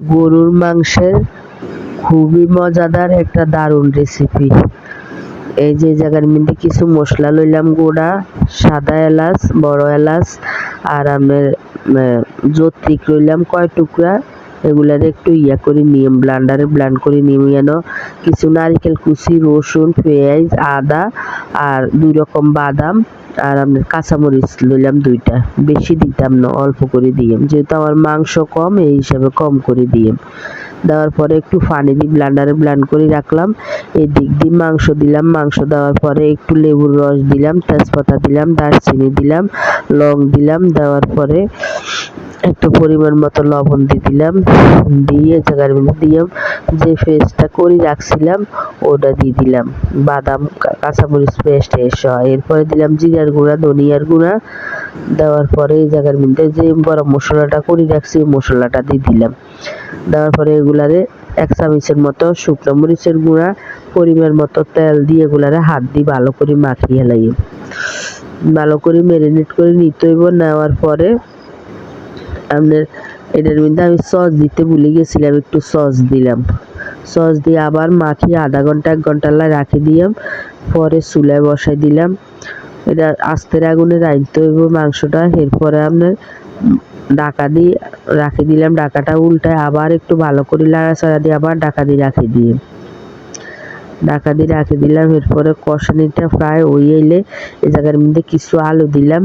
গরুর মাংসের খুবই মজাদার একটা দারুণ রেসিপি এই যে জায়গার মধ্যে কিছু মশলা লইলাম গুঁড়া, সাদা এলাচ, বড় এলাচ, আর আপনার যৌত্রিক লইলাম কয় টুকরা, এগুলার একটু ইয়া করে নিয়ে ব্লান্ডারে ব্লান্ড করে নিয়ে যেন কিছু নারকেল কুচি, রসুন, পেঁয়াজ, আদা, আর দুই রকম বাদাম। আর আপনার কাঁচামরিচ লইলাম দুইটা। বেশি দিতাম না, অল্প করে দিয়েম। যেহেতু আমার মাংস কম, এই হিসাবে কম করে দিয়েম। দেওয়ার পরে একটু পানি দিয়ে ব্লান্ডারে ব্লান্ড করে রাখলাম। এই দিক দিয়ে মাংস দিলাম। মাংস দেওয়ার পরে একটু লেবুর রস দিলাম, তেজপাতা দিলাম, দারচিনি দিলাম, লং দিলাম। দেওয়ার পরে একটু পরিমাণ মতো লবণ দিয়ে দিলাম। দিয়ে জায়গার মধ্যে যে পেস্টটা করে রাখছিলাম ওটা দিয়ে দিলাম। বাদাম কাঁচামরিচ পেস্ট এসব এরপরে দিলাম জিরার গুঁড়া, ধনিয়ার গুঁড়া। দেওয়ার পরে এই জায়গার মধ্যে যে গরম মশলাটা করে রাখছি মশলাটা দিয়ে দিলাম। দেওয়ার পরে এগুলারে এক চামচের মতো শুকনো মরিচের গুঁড়া, পরিমাণ মতো তেল দিয়ে এগুলারে হাত দিয়ে ভালো করে মাখিয়ে লাই ভালো করে ম্যারিনেট করে নিতে হইব। নেওয়ার পরে আপনার এটার মধ্যে আমি সস দিতে ভুলে গেছিলাম, একটু সস দিলাম। সস দিয়ে আবার মাখিয়ে আধা ঘণ্টা, এক ঘণ্টা রাখি দিলাম পরে চুলায় বসাই দিলাম। এটা আস্তের আগুনে রাখতে হইব মাংসটা। এরপরে আপনার ডাকা দিয়ে রাখি দিলাম। ডাকাটা উল্টায় আবার একটু ভালো করে লাড়াচাড়া দিয়ে আবার ডাকা দিয়ে রাখি দিয়ে ডাকা দিয়ে রাখি দিলাম। এরপরে কষানিটা প্রায় ওই এলে এই জায়গার মধ্যে কিছু আলু দিলাম।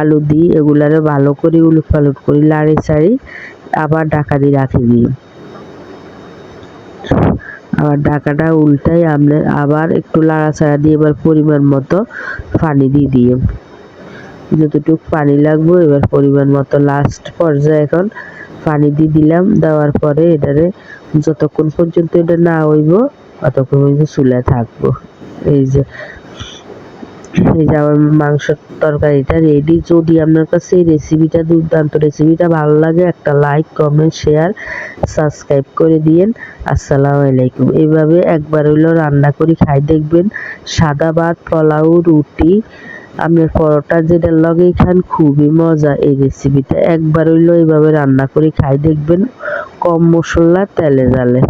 আলু দিই এগুলারে ভালো করে উলুট পালট করে লাড়ি চাড়ি আবার ডাকা দিয়ে রাখি দিই। আবার ঢাকাটা উল্টাই আমলে আবার একটু লাড়াচাড়া দিয়ে এবার পরিমাণ মতো পানি দিয়ে দিয়ে যতটুকু পানি লাগবে এবার পরিমাণ মতো লাস্ট পর্যায়ে এখন পানি দিয়ে দিলাম। দেওয়ার পরে এটারে যতক্ষণ পর্যন্ত এটা না হইব ততক্ষণ পর্যন্ত চুলায় থাকব। এই যে এই যে আমার মাংসের তরকারিটা রেডি যদি আপনার কাছে এই রেসিপিটা দুর্দান্ত রেসিপিটা ভালো লাগে, একটা লাইক কমেন্ট শেয়ার সাবস্ক্রাইব করে দিয়েন। আসসালামু আলাইকুম। এইভাবে একবার হইল রান্না করে, খাই, দেখবেন সাদা ভাত, পোলাও, রুটি আপনার পরোটা যেটা লগেই খান খুবই মজা এই রেসিপিটা একবার হইল এইভাবে রান্না করে, খাই, দেখবেন কম মশলা, তেলে জালে।